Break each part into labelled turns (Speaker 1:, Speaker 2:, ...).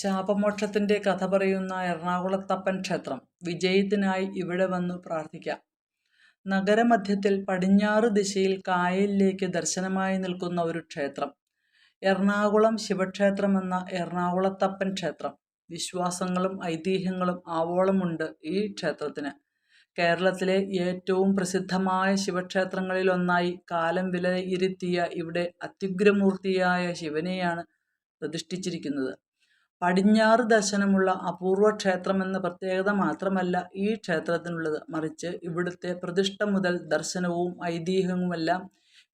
Speaker 1: ശാപമോക്ഷത്തിന്റെ കഥ പറയുന്ന എറണാകുളത്തപ്പൻ ക്ഷേത്രം. വിജയത്തിനായി ഇവിടെ വന്നു പ്രാർത്ഥിക്കാം. നഗരമധ്യത്തിൽ പടിഞ്ഞാറ് ദിശയിൽ കായലിലേക്ക് ദർശനമായി നിൽക്കുന്ന ഒരു ക്ഷേത്രം. എറണാകുളം ശിവക്ഷേത്രം എന്ന എറണാകുളത്തപ്പൻ ക്ഷേത്രം. വിശ്വാസങ്ങളും ഐതിഹ്യങ്ങളും ആവോളമുണ്ട് ഈ ക്ഷേത്രത്തിന്. കേരളത്തിലെ ഏറ്റവും പ്രസിദ്ധമായ ശിവക്ഷേത്രങ്ങളിലൊന്നായി കാലം വിലയിരുത്തിയ ഇവിടെ അത്യുഗ്രമൂർത്തിയായ ശിവനെയാണ് പ്രതിഷ്ഠിച്ചിരിക്കുന്നത്. പടിഞ്ഞാറ് ദർശനമുള്ള അപൂർവ ക്ഷേത്രമെന്ന പ്രത്യേകത മാത്രമല്ല ഈ ക്ഷേത്രത്തിനുള്ളത്. മറിച്ച് ഇവിടുത്തെ പ്രതിഷ്ഠ മുതൽ ദർശനവും ഐതിഹ്യവുമെല്ലാം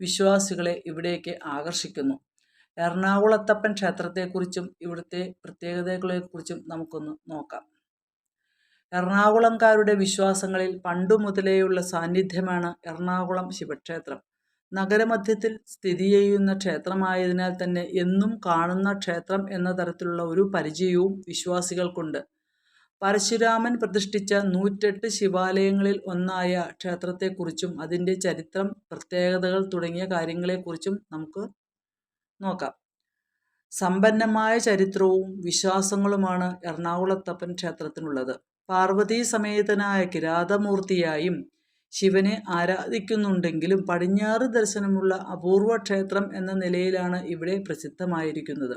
Speaker 1: വിശ്വാസികളെ ഇവിടേക്ക് ആകർഷിക്കുന്നു. എറണാകുളത്തപ്പൻ ക്ഷേത്രത്തെക്കുറിച്ചും ഇവിടുത്തെ പ്രത്യേകതകളെക്കുറിച്ചും നമുക്കൊന്ന് നോക്കാം. എറണാകുളംകാരുടെ വിശ്വാസങ്ങളിൽ പണ്ടു മുതലേയുള്ള സാന്നിധ്യമാണ് എറണാകുളം ശിവക്ഷേത്രം. നഗരമധ്യത്തിൽ സ്ഥിതി ചെയ്യുന്ന ക്ഷേത്രമായതിനാൽ തന്നെ എന്നും കാണുന്ന ക്ഷേത്രം എന്ന തരത്തിലുള്ള ഒരു പരിചയവും വിശ്വാസികൾക്കുണ്ട്. പരശുരാമൻ പ്രതിഷ്ഠിച്ച നൂറ്റെട്ട് ശിവാലയങ്ങളിൽ ഒന്നായ ക്ഷേത്രത്തെക്കുറിച്ചും അതിന്റെ ചരിത്രം പ്രത്യേകതകൾ തുടങ്ങിയ കാര്യങ്ങളെക്കുറിച്ചും നമുക്ക് നോക്കാം. സമ്പന്നമായ ചരിത്രവും വിശ്വാസങ്ങളുമാണ് എറണാകുളത്തപ്പൻ ക്ഷേത്രത്തിനുള്ളത്. പാർവതീ സമേതനായ കിരാതമൂർത്തിയായും ശിവനെ ആരാധിക്കുന്നുണ്ടെങ്കിലും പടിഞ്ഞാറ് ദർശനമുള്ള അപൂർവ ക്ഷേത്രം എന്ന നിലയിലാണ് ഇവിടെ പ്രസിദ്ധമായിരിക്കുന്നത്.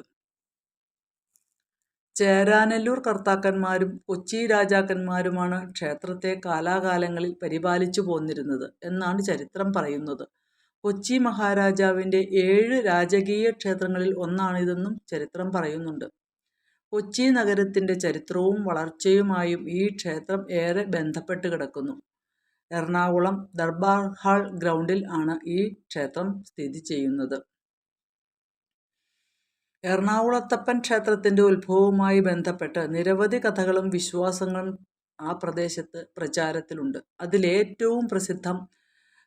Speaker 1: ചേരാനല്ലൂർ കർത്താക്കന്മാരും കൊച്ചി രാജാക്കന്മാരുമാണ് ക്ഷേത്രത്തെ കാലാകാലങ്ങളിൽ പരിപാലിച്ചു പോന്നിരുന്നത് എന്നാണ് ചരിത്രം പറയുന്നത്. കൊച്ചി മഹാരാജാവിന്റെ ഏഴ് രാജകീയ ക്ഷേത്രങ്ങളിൽ ഒന്നാണിതെന്നും ചരിത്രം പറയുന്നുണ്ട്. കൊച്ചി നഗരത്തിന്റെ ചരിത്രവും വളർച്ചയുമായും ഈ ക്ഷേത്രം ഏറെ ബന്ധപ്പെട്ട് കിടക്കുന്നു. എറണാകുളം ദർബാർ ഹാൾ ഗ്രൗണ്ടിൽ ആണ് ഈ ക്ഷേത്രം സ്ഥിതി ചെയ്യുന്നത്. എറണാകുളത്തപ്പൻ ക്ഷേത്രത്തിന്റെ ഉത്ഭവവുമായി ബന്ധപ്പെട്ട് നിരവധി കഥകളും വിശ്വാസങ്ങളും ആ പ്രദേശത്ത് പ്രചാരത്തിലുണ്ട്. അതിലേറ്റവും പ്രസിദ്ധം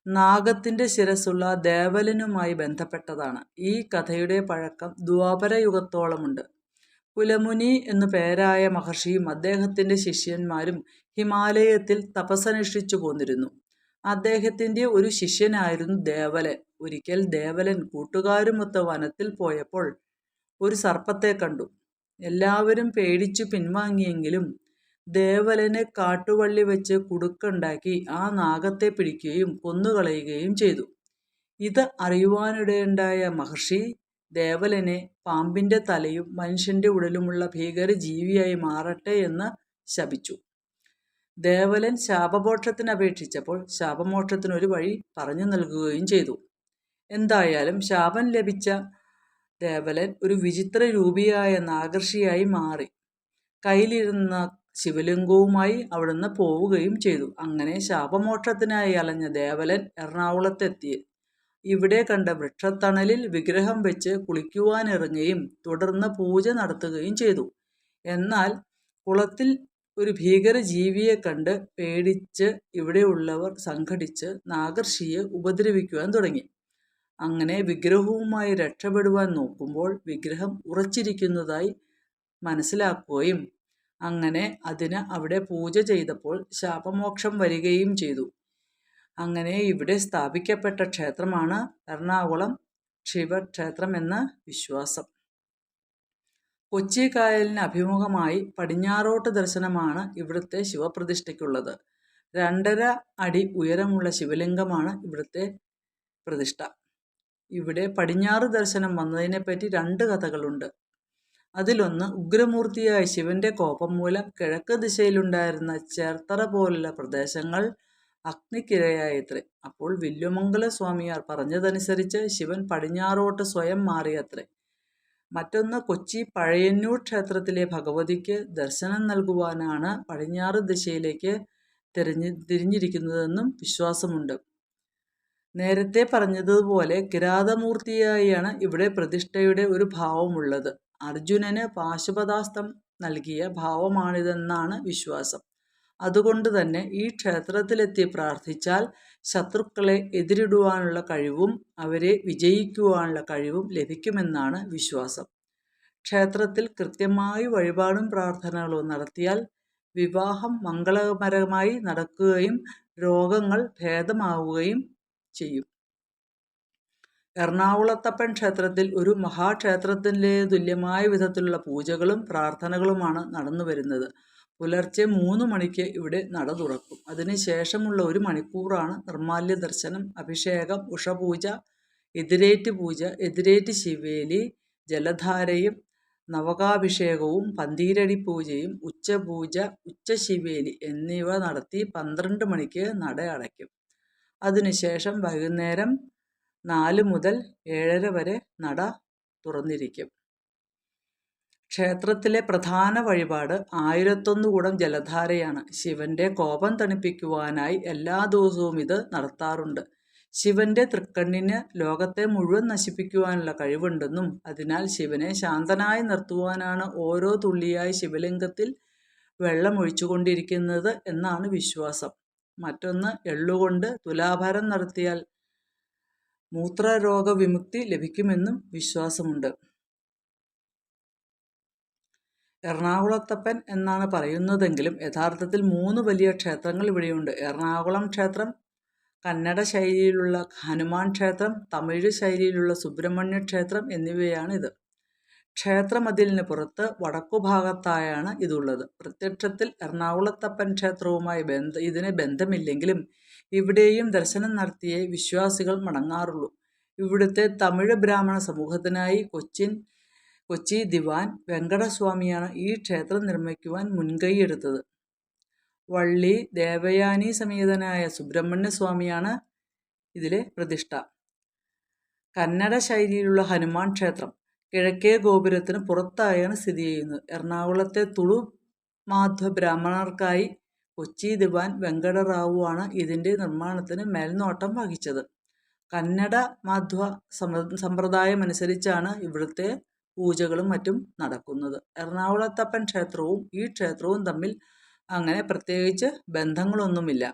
Speaker 1: നാഗത്തിന്റെ ശിരസ്സുള്ള ദേവലനുമായി ബന്ധപ്പെട്ടതാണ്. ഈ കഥയുടെ പഴക്കം ദ്വാപരയുഗത്തോളമുണ്ട്. കുലമുനി എന്നു പേരായ മഹർഷിയും അദ്ദേഹത്തിന്റെ ശിഷ്യന്മാരും ഹിമാലയത്തിൽ തപസ്സനുഷ്ഠിച്ചു പോന്നിരുന്നു. അദ്ദേഹത്തിന്റെ ഒരു ശിഷ്യനായിരുന്നു ദേവലൻ. ഒരിക്കൽ ദേവലൻ കൂട്ടുകാരുമൊത്ത് വനത്തിൽ പോയപ്പോൾ ഒരു സർപ്പത്തെ കണ്ടു. എല്ലാവരും പേടിച്ചു പിൻവാങ്ങിയെങ്കിലും ദേവലനെ കാട്ടുവള്ളി വെച്ച് കുടുക്കുണ്ടാക്കി ആ നാഗത്തെ പിടിക്കുകയും കൊന്നുകളയുകയും ചെയ്തു. ഇത് അറിയുവാനിടയുണ്ടായ മഹർഷി ദേവലനെ പാമ്പിന്റെ തലയും മനുഷ്യന്റെ ഉടലുമുള്ള ഭീകര ജീവിയായി മാറട്ടെ എന്ന് ശപിച്ചു. ദേവലൻ ശാപമോക്ഷത്തിന് അപേക്ഷിച്ചപ്പോൾ ശാപമോക്ഷത്തിനൊരു വഴി പറഞ്ഞു നൽകുകയും ചെയ്തു. എന്തായാലും ശാപം ലഭിച്ച ദേവലൻ ഒരു വിചിത്ര രൂപിയായ നാഗർഷിയായി മാറി. കയ്യിലിരുന്ന ശിവലിംഗവുമായി അവിടുന്ന് പോവുകയും ചെയ്തു. അങ്ങനെ ശാപമോക്ഷത്തിനായി അലഞ്ഞ ദേവലൻ എറണാകുളത്തെത്തി. ഇവിടെ കണ്ട വൃക്ഷത്തണലിൽ വിഗ്രഹം വെച്ച് കുളിക്കുവാനിറങ്ങുകയും തുടർന്ന് പൂജ നടത്തുകയും ചെയ്തു. എന്നാൽ കുളത്തിൽ ഒരു ഭീകര ജീവിയെ കണ്ട് പേടിച്ച് ഇവിടെയുള്ളവർ സംഘടിച്ച് നാഗർഷിയെ ഉപദ്രവിക്കുവാൻ തുടങ്ങി. അങ്ങനെ വിഗ്രഹവുമായി രക്ഷപ്പെടുവാൻ നോക്കുമ്പോൾ വിഗ്രഹം ഉറച്ചിരിക്കുന്നതായി മനസ്സിലാക്കുകയും അങ്ങനെ അതിന് അവിടെ പൂജ ചെയ്തപ്പോൾ ശാപമോക്ഷം വരികയും ചെയ്തു. അങ്ങനെ ഇവിടെ സ്ഥാപിക്കപ്പെട്ട ക്ഷേത്രമാണ് എറണാകുളം ശിവക്ഷേത്രം എന്ന വിശ്വാസം. കൊച്ചി കായലിന് അഭിമുഖമായി പടിഞ്ഞാറോട്ട് ദർശനമാണ് ഇവിടുത്തെ ശിവപ്രതിഷ്ഠയ്ക്കുള്ളത്. രണ്ടര അടി ഉയരമുള്ള ശിവലിംഗമാണ് ഇവിടുത്തെ പ്രതിഷ്ഠ. ഇവിടെ പടിഞ്ഞാറ് ദർശനം വന്നതിനെപ്പറ്റി രണ്ട് കഥകളുണ്ട്. അതിലൊന്ന് ഉഗ്രമൂർത്തിയായ ശിവന്റെ കോപം മൂലം കിഴക്ക് ദിശയിലുണ്ടായിരുന്ന ചേർത്തറ പോലുള്ള പ്രദേശങ്ങൾ അഗ്നിക്കിരയായത്രേ. അപ്പോൾ വില്ലുമംഗല സ്വാമിയാർ പറഞ്ഞതനുസരിച്ച് ശിവൻ പടിഞ്ഞാറോട്ട് സ്വയം മാറിയത്രേ. മറ്റൊന്ന് കൊച്ചി പഴയന്നൂർ ക്ഷേത്രത്തിലെ ഭഗവതിക്ക് ദർശനം നൽകുവാനാണ് പടിഞ്ഞാറ് ദിശയിലേക്ക് തിരിഞ്ഞ് തിരിഞ്ഞിരിക്കുന്നതെന്നും വിശ്വാസമുണ്ട്. നേരത്തെ പറഞ്ഞതുപോലെ കിരാതമൂർത്തിയായാണ് ഇവിടെ പ്രതിഷ്ഠയുടെ ഒരു ഭാവമുള്ളത്. അർജുനന് പാശുപതാസ്തം നൽകിയ ഭാവമാണിതെന്നാണ് വിശ്വാസം. അതുകൊണ്ട് തന്നെ ഈ ക്ഷേത്രത്തിലെത്തി പ്രാർത്ഥിച്ചാൽ ശത്രുക്കളെ എതിരിടുവാനുള്ള കഴിവും അവരെ വിജയിക്കുവാനുള്ള കഴിവും ലഭിക്കുമെന്നാണ് വിശ്വാസം ക്ഷേത്രത്തിൽ കൃത്യമായി വഴിപാടും പ്രാർത്ഥനകളും നടത്തിയാൽ വിവാഹം മംഗളകരമായി നടക്കുകയും രോഗങ്ങൾ ഭേദമാവുകയും ചെയ്യും എറണാകുളത്തപ്പൻ ക്ഷേത്രത്തിൽ ഒരു മഹാക്ഷേത്രത്തിന്റെ തുല്യമായ വിധത്തിലുള്ള പൂജകളും പ്രാർത്ഥനകളുമാണ് നടന്നുവരുന്നത്. പുലർച്ചെ മൂന്ന് മണിക്ക് ഇവിടെ നട തുറക്കും. അതിനുശേഷമുള്ള ഒരു മണിക്കൂറാണ് നിർമാല്യ ദർശനം, അഭിഷേകം, ഉഷപൂജ എതിരേറ്റ് പൂജ, എതിരേറ്റ് ശിവേലി, ജലധാരയും നവകാഭിഷേകവും പന്തീരടി പൂജയും ഉച്ചപൂജ, ഉച്ചശിവേലി എന്നിവ നടത്തി പന്ത്രണ്ട് മണിക്ക് നട അടയ്ക്കും. അതിനുശേഷം വൈകുന്നേരം നാല് മുതൽ ഏഴര വരെ നട തുറന്നിരിക്കും. ക്ഷേത്രത്തിലെ പ്രധാന വഴിപാട് ആയിരത്തൊന്ന് കുടം ജലധാരയാണ്. ശിവന്റെ കോപം തണുപ്പിക്കുവാനായി എല്ലാ ദിവസവും ഇത് നടത്താറുണ്ട്. ശിവന്റെ തൃക്കണ്ണിന് ലോകത്തെ മുഴുവൻ നശിപ്പിക്കുവാനുള്ള കഴിവുണ്ടെന്നും അതിനാൽ ശിവനെ ശാന്തനായി നിർത്തുവാനാണ് ഓരോ തുള്ളിയായി ശിവലിംഗത്തിൽ വെള്ളമൊഴിച്ചുകൊണ്ടിരിക്കുന്നത് എന്നാണ് വിശ്വാസം. മറ്റൊന്ന് എള്ളുകൊണ്ട് തുലാഭാരം നടത്തിയാൽ മൂത്രരോഗ വിമുക്തി ലഭിക്കുമെന്നും വിശ്വാസമുണ്ട്. എറണാകുളത്തപ്പൻ എന്നാണ് പറയുന്നതെങ്കിലും യഥാർത്ഥത്തിൽ മൂന്ന് വലിയ ക്ഷേത്രങ്ങൾ ഇവിടെയുണ്ട്. എറണാകുളം ക്ഷേത്രം, കന്നഡ ശൈലിയിലുള്ള ഹനുമാൻ ക്ഷേത്രം, തമിഴ് ശൈലിയിലുള്ള സുബ്രഹ്മണ്യ ക്ഷേത്രം എന്നിവയാണിത്. ക്ഷേത്രമതിലിന് പുറത്ത് വടക്കുഭാഗത്തായാണ് ഇതുള്ളത്. പ്രത്യക്ഷത്തിൽ എറണാകുളത്തപ്പൻ ക്ഷേത്രവുമായി ബന്ധ ഇതിന് ബന്ധമില്ലെങ്കിലും ഇവിടെയും ദർശനം നടത്തിയേ വിശ്വാസികൾ മടങ്ങാറുള്ളൂ. ഇവിടുത്തെ തമിഴ് ബ്രാഹ്മണ സമൂഹത്തിനായി കൊച്ചി ദിവാൻ വെങ്കടസ്വാമിയാണ് ഈ ക്ഷേത്രം നിർമ്മിക്കുവാൻ മുൻകൈയെടുത്തത്. വള്ളി ദേവയാനി സമേതനായ സുബ്രഹ്മണ്യസ്വാമിയാണ് ഇതിലെ പ്രതിഷ്ഠ. കന്നഡ ശൈലിയിലുള്ള ഹനുമാൻ ക്ഷേത്രം കിഴക്കേ ഗോപുരത്തിന് പുറത്തായാണ് സ്ഥിതി ചെയ്യുന്നത് എറണാകുളത്തെ തുളു മാധ്വ ബ്രാഹ്മണർക്കായി കൊച്ചി ദിവാൻ വെങ്കടറാവു ആണ് ഇതിന്റെ നിർമ്മാണത്തിന് മേൽനോട്ടം വഹിച്ചത്. കന്നഡ മാധ്വ സമ്പ്രദായമനുസരിച്ചാണ് ഇവിടുത്തെ പൂജകളും മറ്റും നടക്കുന്നത്. എറണാകുളത്തപ്പൻ ക്ഷേത്രവും ഈ ക്ഷേത്രവും തമ്മിൽ അങ്ങനെ പ്രത്യേകിച്ച് ബന്ധങ്ങളൊന്നുമില്ല.